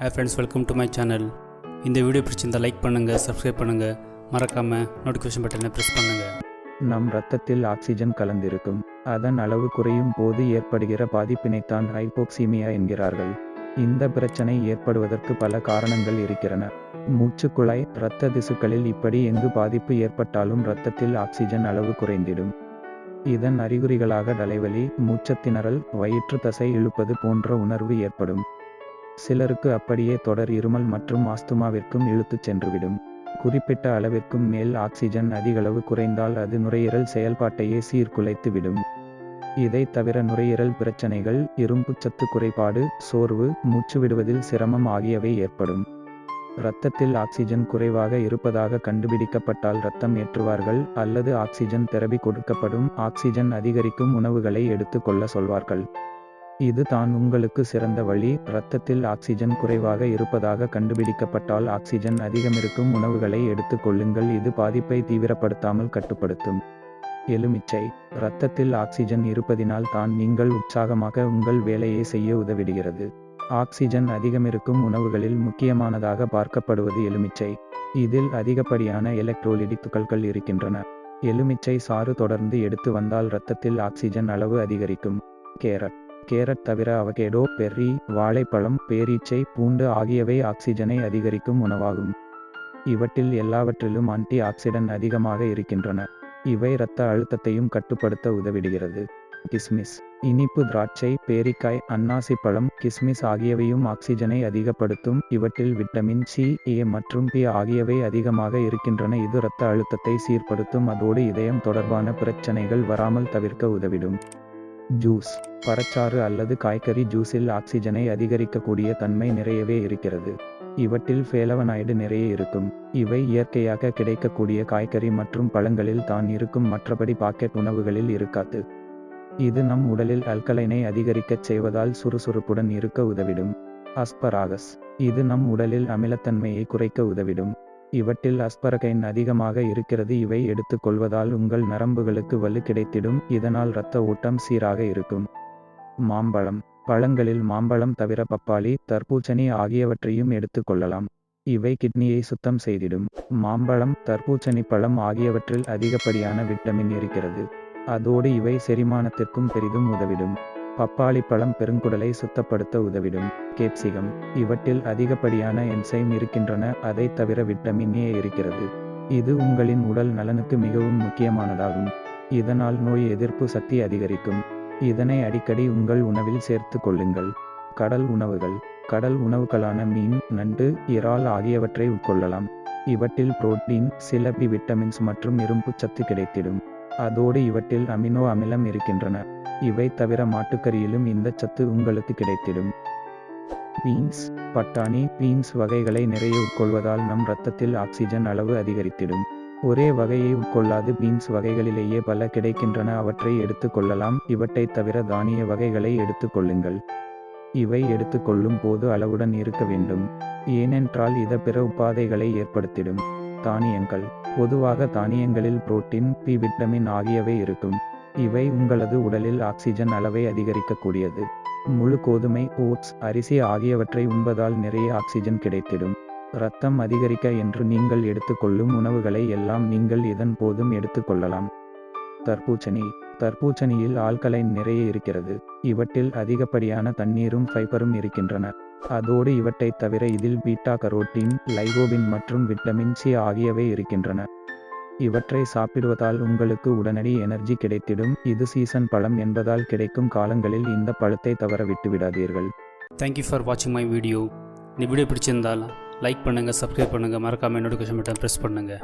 Hey friends welcome to my channel இந்த video பிடிச்சிருந்தால் like பண்ணுங்கள் சப்ஸ்கிரைப் பண்ணுங்கள் மறக்காமல் நோட்டிஃபிகேஷன் பட்டனை ப்ரெஸ் பண்ணுங்கள் நம் ரத்தத்தில் ஆக்சிஜன் கலந்திருக்கும். அதன் அளவு குறையும் போது ஏற்படுகிற பாதிப்பினைத்தான் ஹைபோக்சீமியா என்கிறார்கள். இந்த பிரச்சனை ஏற்படுவதற்கு பல காரணங்கள் இருக்கிறன மூச்சுக்குழாய் இரத்த திசுக்களில் இப்படி எங்கு பாதிப்பு ஏற்பட்டாலும் இரத்தத்தில் ஆக்சிஜன் அளவு குறைந்திடும். இதன் அறிகுறிகளாக தலைவலி மூச்சத்திணறல் வயிற்று தசை இழுப்பது போன்ற உணர்வு ஏற்படும். சிலருக்கு அப்படியே தொடர் இருமல் மற்றும் ஆஸ்துமாவிற்கும் இழுத்துச் சென்றுவிடும். குறிப்பிட்ட அளவிற்கும் மேல் ஆக்சிஜன் அதிகளவு குறைந்தால் அது நுரையீரல் செயல்பாட்டையே சீர்குலைத்துவிடும். இதை தவிர நுரையீரல் பிரச்சனைகள் இரும்புச்சத்து குறைபாடு சோர்வு மூச்சு விடுவதில் சிரமம் ஆகியவை ஏற்படும். இரத்தத்தில் ஆக்சிஜன் குறைவாக இருப்பதாக கண்டுபிடிக்கப்பட்டால் இரத்தம் ஏற்றுவார்கள் அல்லது ஆக்சிஜன் தெரபி கொடுக்கப்படும். ஆக்சிஜன் அதிகரிக்கும் உணவுகளை எடுத்துக்கொள்ள சொல்வார்கள். இது தான் உங்களுக்கு சிறந்த வழி. இரத்தத்தில் ஆக்சிஜன் குறைவாக இருப்பதாக கண்டுபிடிக்கப்பட்டால் ஆக்சிஜன் அதிகமிருக்கும் உணவுகளை எடுத்துக் கொள்ளுங்கள். இது பாதிப்பை தீவிரப்படுத்தாமல் கட்டுப்படுத்தும். எலுமிச்சை. இரத்தத்தில் ஆக்சிஜன் இருப்பதினால் தான் நீங்கள் உற்சாகமாக உங்கள் வேலையை செய்ய உதவிடுகிறது. ஆக்சிஜன் அதிகமிருக்கும் உணவுகளில் முக்கியமானதாக பார்க்கப்படுவது எலுமிச்சை. இதில் அதிகப்படியான எலக்ட்ரோலிடிக் துகள்கள் இருக்கின்றன. எலுமிச்சை சாறு தொடர்ந்து எடுத்து வந்தால் இரத்தத்தில் ஆக்சிஜன் அளவு அதிகரிக்கும். கேரட். கேரட் தவிர அவகேடோ பெர்ரி வாழைப்பழம் பேரீச்சை பூண்டு ஆகியவை ஆக்சிஜனை அதிகரிக்கும் உணவாகும். இவற்றில் எல்லாவற்றிலும் ஆன்டி ஆக்சிடென்ட் அதிகமாக இருக்கின்றன. இவை இரத்த அழுத்தத்தையும் கட்டுப்படுத்த உதவிடுகிறது. கிஸ்மிஸ். இனிப்பு திராட்சை பேரிக்காய் அன்னாசி பழம் கிஸ்மிஸ் ஆகியவையும் ஆக்சிஜனை அதிகப்படுத்தும். இவற்றில் விட்டமின் சி ஏ மற்றும் பி ஆகியவை அதிகமாக இருக்கின்றன. இது இரத்த அழுத்தத்தை சீர்படுத்தும். அதோடு இதயம் தொடர்பான பிரச்சனைகள் வராமல் தவிர்க்க உதவிடும். ஜூஸ். பறச்சாறு அல்லது காய்கறி ஜூஸில் ஆக்சிஜனை அதிகரிக்கக்கூடிய தன்மை நிறையவே இருக்கிறது. இவற்றில் ஃபேலவனாய்டு நிறைய இருக்கும். இவை இயற்கையாக கிடைக்கக்கூடிய காய்கறி மற்றும் பழங்களில் தான் இருக்கும். மற்றபடி பாக்கெட் உணவுகளில் இருக்காது. இது நம் உடலில் அல்கலைனை அதிகரிக்கச் செய்வதால் சுறுசுறுப்புடன் இருக்க உதவிடும். அஸ்பராகஸ். இது நம் உடலில் அமிலத்தன்மையை குறைக்க உதவிடும். இவற்றில் அஸ்பரகைன் அதிகமாக இருக்கிறது. இவை எடுத்துக்கொள்வதால் உங்கள் நரம்புகளுக்கு வலு கிடைத்திடும். இதனால் இரத்த ஓட்டம் சீராக இருக்கும். மாம்பழம். பழங்களில் மாம்பழம் தவிர பப்பாளி தர்பூசணி ஆகியவற்றையும் எடுத்துக்கொள்ளலாம் இவை கிட்னியை சுத்தம் செய்திடும். மாம்பழம் தர்பூசணி பழம் ஆகியவற்றில் அதிகப்படியான விட்டமின் இருக்கிறது. அதோடு இவை செரிமானத்திற்கும் பெரிதும் உதவிடும். பப்பாளி பழம் பெருங்குடலை சுத்தப்படுத்த உதவிடும். கேப்சிகம். இவற்றில் அதிகப்படியான என்சைம் இருக்கின்றன அதை தவிர விட்டமின் ஏ இருக்கிறது. இது உங்களின் உடல் நலனுக்கு மிகவும் முக்கியமானதாகும். இதனால் நோய் எதிர்ப்பு சக்தி அதிகரிக்கும். இதனை அடிக்கடி உங்கள் உணவில் சேர்த்து கொள்ளுங்கள். கடல் உணவுகள். கடல் உணவுகளான மீன் நண்டு இறால் ஆகியவற்றை உட்கொள்ளலாம். இவற்றில் புரோட்டீன் சில பி விட்டமின்ஸ் மற்றும் இரும்பு சத்து கிடைத்திடும். அதோடு இவற்றில் அமினோ அமிலம் இருக்கின்றன. இவை தவிர மாட்டுக்கறியிலும் இந்த சத்து உங்களுக்கு கிடைத்திடும். பீன்ஸ் பட்டாணி பீன்ஸ் வகைகளை நிறைய உட்கொள்வதால் நம் இரத்தத்தில் ஆக்சிஜன் அளவு அதிகரித்திடும். ஒரே வகையை உட்கொள்ளாது பீன்ஸ் வகைகளிலேயே பல கிடைக்கின்றன அவற்றை எடுத்துக்கொள்ளலாம் இவற்றை தவிர தானிய வகைகளை எடுத்துக்கொள்ளுங்கள் இவை எடுத்துக்கொள்ளும் போது அளவுடன் இருக்க வேண்டும். ஏனென்றால் இத பிற உபாதைகளை ஏற்படுத்திடும். தானியங்கள். பொதுவாக தானியங்களில் புரோட்டீன் பி விட்டமின் ஆகியவை இருக்கும். இவை உங்களது உடலில் ஆக்சிஜன் அளவை அதிகரிக்கக்கூடியது. முழு கோதுமை ஓட்ஸ் அரிசி ஆகியவற்றை உண்பதால் நிறைய ஆக்சிஜன் கிடைத்திடும். இரத்தம் அதிகரிக்க என்று நீங்கள் எடுத்துக்கொள்ளும் உணவுகளை எல்லாம் நீங்கள் இதன் போதும் எடுத்துக்கொள்ளலாம். தர்பூச்சணி தர்பூச்சணியில் ஆல்கலைன் நிறைய இருக்கிறது. இவற்றில் அதிகப்படியான தண்ணீரும் ஃபைபரும் இருக்கின்றன. அதோடு இவற்றைத் தவிர இதில் பீட்டா கரோட்டின் லைகோபின் மற்றும் விட்டமின் சி ஆகியவை இருக்கின்றன. இவற்றை சாப்பிடுவதால் உங்களுக்கு உடனடி எனர்ஜி கிடைத்திடும். இது சீசன் பழம் என்பதால் கிடைக்கும் காலங்களில் இந்த பழத்தை தவற விட்டு விடாதீர்கள். தேங்க்யூ ஃபார் வாட்சிங் மை வீடியோ இந்த வீடியோ பிடிச்சிருந்தால் லைக் பண்ணுங்கள் சப்ஸ்கிரைப் பண்ணுங்கள் மறக்காமல் நோட்டிஃபிகேஷன் பட்டன் ப்ரெஸ் பண்ணுங்கள்